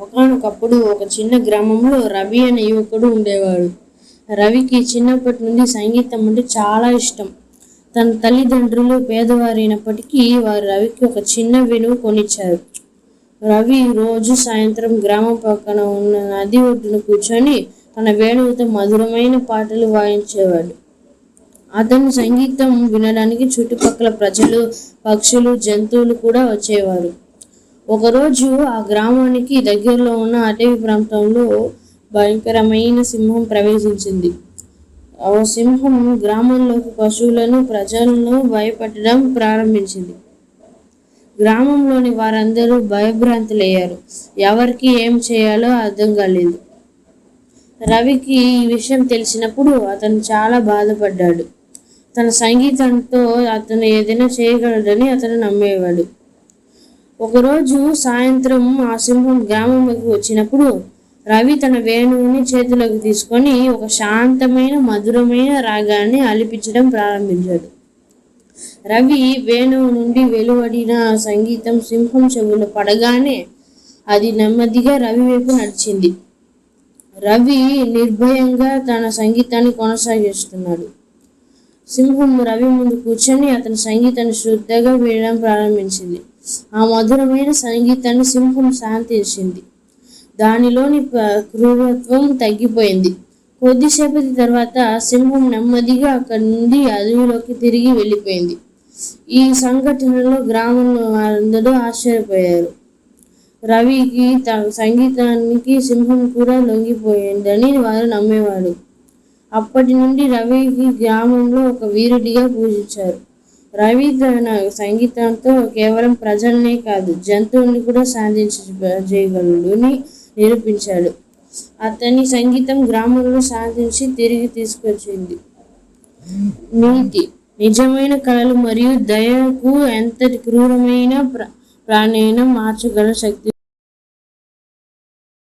ఒకనొకప్పుడు ఒక చిన్న గ్రామంలో రవి అనే యువకుడు ఉండేవాడు. రవికి చిన్నప్పటి నుండి సంగీతం అంటే చాలా ఇష్టం. తన తల్లిదండ్రులు పేదవారైనప్పటికీ వారు రవికి ఒక చిన్న వెనుగు కొనిచ్చారు. రవి రోజు సాయంత్రం గ్రామం పక్కన ఉన్న నది ఒడ్డున కూర్చొని తన వేణువుతో మధురమైన పాటలు వాయించేవాడు. అతని సంగీతం వినడానికి చుట్టుపక్కల ప్రజలు పక్షులు జంతువులు కూడా వచ్చేవారు. ఒకరోజు ఆ గ్రామానికి దగ్గరలో ఉన్న అటవీ ప్రాంతంలో భయంకరమైన సింహం ప్రవేశించింది. ఆ సింహం గ్రామంలోకి పశువులను ప్రజలను భయపెట్టడం ప్రారంభించింది. గ్రామంలోని వారందరూ భయభ్రాంతులయ్యారు. ఎవరికి ఏం చేయాలో అర్థం కాలేదు. రవికి ఈ విషయం తెలిసినప్పుడు అతను చాలా బాధపడ్డాడు. తన సంగీతంతో అతను ఏదైనా చేయగలడని అతను నమ్మేవాడు. ఒకరోజు సాయంత్రం ఆ సింహం గ్రామంలోకి వచ్చినప్పుడు రవి తన వేణువుని చేతిలోకి తీసుకొని ఒక శాంతమైన మధురమైన రాగాన్ని అలిపించడం ప్రారంభించాడు. రవి వేణువు నుండి వెలువడిన సంగీతం సింహం చెవులు పడగానే అది నెమ్మదిగా రవి వైపు నడిచింది. రవి నిర్భయంగా తన సంగీతాన్ని కొనసాగిస్తున్నాడు. సింహం రవి ముందు కూర్చొని అతని సంగీతాన్ని శ్రద్ధగా వినడం ప్రారంభించింది. ఆ మధురమైన సంగీతాన్ని సింహం శాంతించింది దానిలోని క్రూరత్వం తగ్గిపోయింది. కొద్దిసేపటి తర్వాత సింహం నెమ్మదిగా అక్కడి నుండి అడవిలోకి తిరిగి వెళ్ళిపోయింది. ఈ సంఘటనలో గ్రామంలో వారందరూ ఆశ్చర్యపోయారు. రవికి తన సంగీతానికి సింహం కూడా లొంగిపోయిందని వారు నమ్మేవాడు అప్పటి నుండి రవికి గ్రామంలో ఒక వీరుడిగా పూజించారు. రవి తన సంగీతంతో కేవలం ప్రజల్నే కాదు జంతువుల్ని కూడా సాధించి చేయగలడు అని నిరూపించాడు. అతని సంగీతం గ్రామంలో సాధించి తిరిగి తీసుకొచ్చింది. నీతి నిజమైన కళలు మరియు దయకు ఎంత క్రూరమైన ప్ర ప్రాణైనా మార్చగల శక్తి